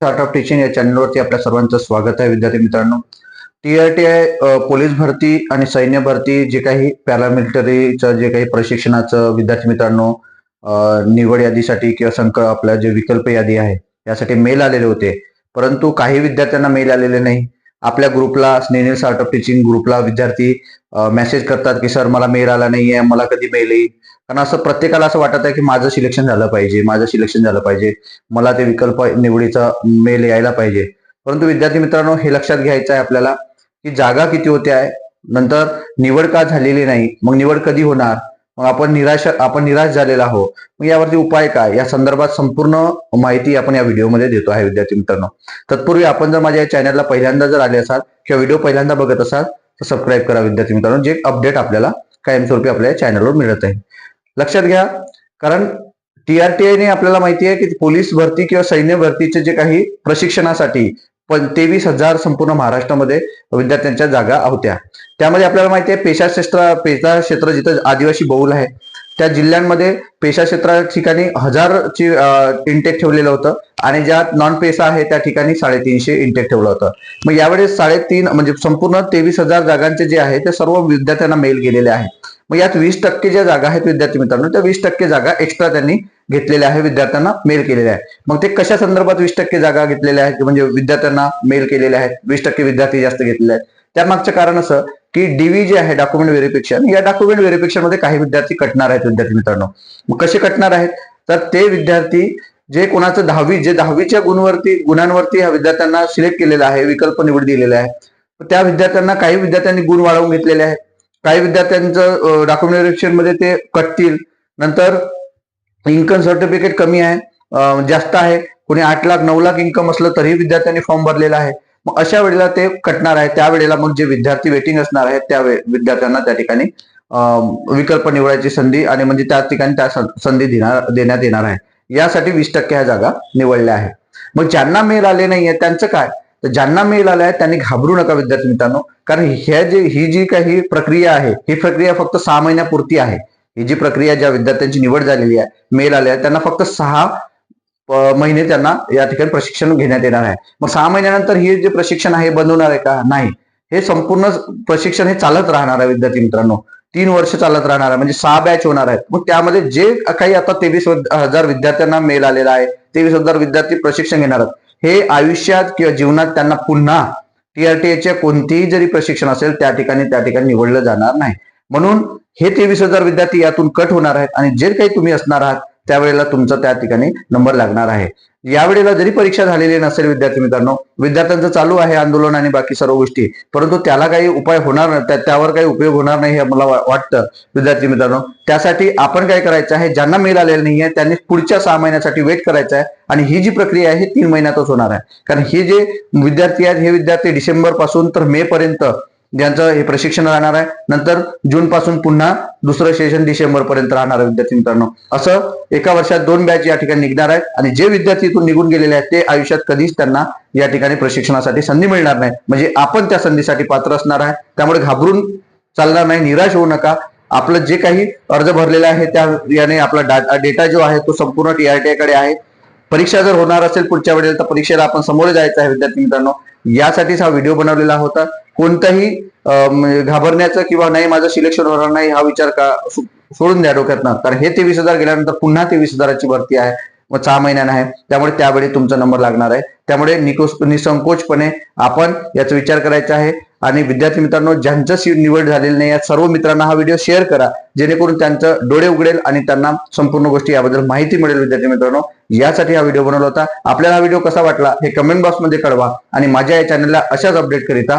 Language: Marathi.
स्टार्ट ऑफ टीचिंग या चॅनलवरती आपल्या सर्वांचं स्वागत आहे. विद्यार्थी मित्रांनो T R T I police भरती आणि सैन्य भरती जे काही पॅरामिलिटरीचं जे काही प्रशिक्षणाचं विद्यार्थी मित्रांनो निवड यादीसाठी किंवा संक आपल्या जे विकल्प यादी आहे यासाठी मेल आलेले होते. परंतु काही विद्यार्थ्यांना मेल आलेले नाही. आपल्या ग्रुपला स्नेहल स्टार्ट ऑफ टीचिंग ग्रुपला विद्यार्थी मेसेज करतात की सर मला मेल आला नाहीये मला कधी मेल येईल? कारण असं प्रत्येकाला असं वाटत आहे की माझं सिलेक्शन झालं पाहिजे माझं सिलेक्शन झालं पाहिजे. मला ते विकल्प निवडीचा मेल यायला पाहिजे. परंतु विद्यार्थी मित्रांनो हे लक्षात घ्यायचं आहे आपल्याला की जागा किती होत्या आहे. नंतर निवड का झालेली नाही मग निवड कधी होणार? मग आपण निराश आपण निराश झालेला आहो मग यावरती उपाय काय? या संदर्भात संपूर्ण माहिती आपण या व्हिडिओमध्ये देतो आहे विद्यार्थी मित्रांनो. तत्पूर्वी आपण जर माझ्या या चॅनलला पहिल्यांदा जर आले असाल किंवा व्हिडिओ पहिल्यांदा बघत असाल तर सबस्क्राईब करा विद्यार्थी मित्रांनो जे अपडेट आपल्याला कायमस्वरूपी आपल्या या चॅनलवर मिळत आहे. लक्षात घ्या कारण टीआरटीआयने आपल्याला माहिती आहे की पोलीस भरती किंवा सैन्य भरतीचे जे काही प्रशिक्षणासाठी पण तेवीस हजार संपूर्ण महाराष्ट्रामध्ये विद्यार्थ्यांच्या जागा होत्या. त्यामध्ये आपल्याला माहिती आहे पेशा क्षेत्र पेशा क्षेत्र जिथं आदिवासी बहुल आहे त्या जिल्ह्यांमध्ये पेशा क्षेत्रा ठिकाणी हजारची इंटेक ठेवलेलं होतं आणि ज्या नॉन पेशा आहे त्या ठिकाणी साडेतीनशे इंटेक ठेवलं होतं. मग यावेळेस साडेतीन म्हणजे संपूर्ण तेवीस हजार जागांचे जे आहे ते सर्व विद्यार्थ्यांना मेल गेलेले आहेत. मग यात वीस टक्के ज्या जागा आहेत विद्यार्थी मित्रांनो त्या वीस टक्के जागा एक्स्ट्रा त्यांनी घेतलेल्या आहे विद्यार्थ्यांना मेल केलेल्या आहे मग ते कशा संदर्भात वीस टक्के जागा घेतलेल्या आहेत म्हणजे विद्यार्थ्यांना मेल केलेल्या आहेत वीस टक्के विद्यार्थी जास्त घेतलेले आहेत? त्यामागचं कारण असं की डीव्ही जे आहे डॉक्युमेंट व्हेरिफिकेशन या डॉक्युमेंट व्हेरिफिकेशनमध्ये काही विद्यार्थी कटणार आहेत विद्यार्थी मित्रांनो. मग कसे कटणार आहेत? तर ते विद्यार्थी जे कोणाचं दहावी जे दहावीच्या गुणवरती गुणांवरती ह्या विद्यार्थ्यांना सिलेक्ट केलेलं आहे विकल्प निवड दिलेला आहे त्या विद्यार्थ्यांना काही विद्यार्थ्यांनी गुण वाढवून घेतलेले आहेत. काही विद्यार्थ्यांचं डॉक्युमेंटमध्ये ते कटतील. नंतर इन्कम सर्टिफिकेट कमी आहे जास्त आहे. कोणी आठ लाख नऊ लाख इन्कम असलं तरी विद्यार्थ्यांनी फॉर्म भरलेला आहे. मग अशा वेळेला ते कटणार आहे. त्यावेळेला मग जे विद्यार्थी वेटिंग असणार आहेत त्या विद्यार्थ्यांना त्या ठिकाणी विकल्प निवडायची संधी आणि म्हणजे त्या ठिकाणी त्या संधी देण्यात येणार आहे. यासाठी वीस टक्के ह्या जागा निवडल्या आहेत. मग ज्यांना मेल आले नाहीये त्यांचं काय? तर ज्यांना मेल आलाय त्यांनी घाबरू नका विद्यार्थी मित्रांनो. कारण ह्या जे ही जी काही प्रक्रिया आहे ही प्रक्रिया फक्त सहा महिन्यापुरती आहे. ही जी प्रक्रिया ज्या विद्यार्थ्यांची निवड झालेली आहे मेल आले आहे त्यांना फक्त सहा महिने त्यांना या ठिकाणी प्रशिक्षण घेण्यात येणार आहे. मग सहा महिन्यानंतर हे जे प्रशिक्षण आहे बंद होणार आहे का? नाही. हे संपूर्ण प्रशिक्षण हे चालत राहणार आहे विद्यार्थी मित्रांनो. तीन वर्ष चालत राहणार आहे. म्हणजे सहा बॅच होणार आहेत. मग त्यामध्ये जे काही आता तेवीस हजार विद्यार्थ्यांना मेल आलेला आहे तेवीस हजार विद्यार्थी प्रशिक्षण घेणार आहेत. हे आयुष्यात किंवा जीवनात त्यांना पुन्हा टीआरटीएचे कोणतेही जरी प्रशिक्षण असेल त्या ठिकाणी त्या ठिकाणी निवडलं जाणार नाही. म्हणून हे तेवीस हजार विद्यार्थी यातून कट होणार आहेत आणि जे काही तुम्ही असणार आहात त्यावेळेला तुमचा त्या ठिकाणी नंबर लागणार आहे. यावेळेला जरी परीक्षा झालेली नसेल विद्यार्थी मित्रांनो विद्यार्थ्यांचं चालू आहे आंदोलन आणि बाकी सर्व गोष्टी परंतु त्याला काही उपाय होणार नाही त्यावर काही उपयोग होणार नाही हे मला वाटतं विद्यार्थी मित्रांनो. त्यासाठी आपण काय करायचं आहे ज्यांना मेल आलेला नाहीये त्यांनी पुढच्या सहा महिन्यासाठी वेट करायचं आहे आणि ही जी प्रक्रिया आहे ही तीन महिन्यातच होणार आहे. कारण हे जे विद्यार्थी आहेत हे विद्यार्थी डिसेंबरपासून तर मे पर्यंत ज्यांचं हे प्रशिक्षण राहणार आहे. नंतर जून पासून पुन्हा दुसरं सेशन डिसेंबर पर्यंत राहणार आहे विद्यार्थी मित्रांनो. असं एका वर्षात दोन बॅच या ठिकाणी निघणार आहेत आणि जे विद्यार्थी इथून निघून गेलेले आहेत ते आयुष्यात कधीच त्यांना या ठिकाणी प्रशिक्षणासाठी संधी मिळणार नाही. म्हणजे आपण त्या संधीसाठी पात्र असणार आहे. त्यामुळे घाबरून चालणार नाही निराश होऊ नका. आपलं जे काही अर्ज भरलेला आहे त्या याने आपला डेटा जो आहे तो संपूर्ण टीआरटीआयकडे आहे. परीक्षा जर होणार असेल पुढच्या वेळेला तर परीक्षेला आपण समोर जायचं आहे विद्यार्थी मित्रांनो. यासाठीच हा व्हिडिओ बनवलेला होता. कोणताही घाबरण्याचं किंवा नाही माझं सिलेक्शन होणार नाही हा विचार का सोडून द्या डोक्यातनं. कारण हे तेवीस हजार गेल्यानंतर पुन्हा तेवीस हजाराची भरती आहे. मग सहा महिन्यानं आहे. त्यामुळे त्यावेळी तुमचा नंबर लागणार आहे. त्यामुळे निकोस निसंकोचपणे आपण याचा विचार करायचा आहे. आणि विद्यार्थी मित्रांनो ज्यांचं निवड झालेली नाही या सर्व मित्रांना हा व्हिडिओ शेअर करा. जेणेकरून त्यांचं डोळे उघडेल आणि त्यांना संपूर्ण गोष्टी याबद्दल माहिती मिळेल विद्यार्थी मित्रांनो. यासाठी हा व्हिडिओ बनवला होता. आपल्याला हा व्हिडिओ कसा वाटला हे कमेंट बॉक्समध्ये कळवा. आणि माझ्या या चॅनलला अशाच अपडेट करिता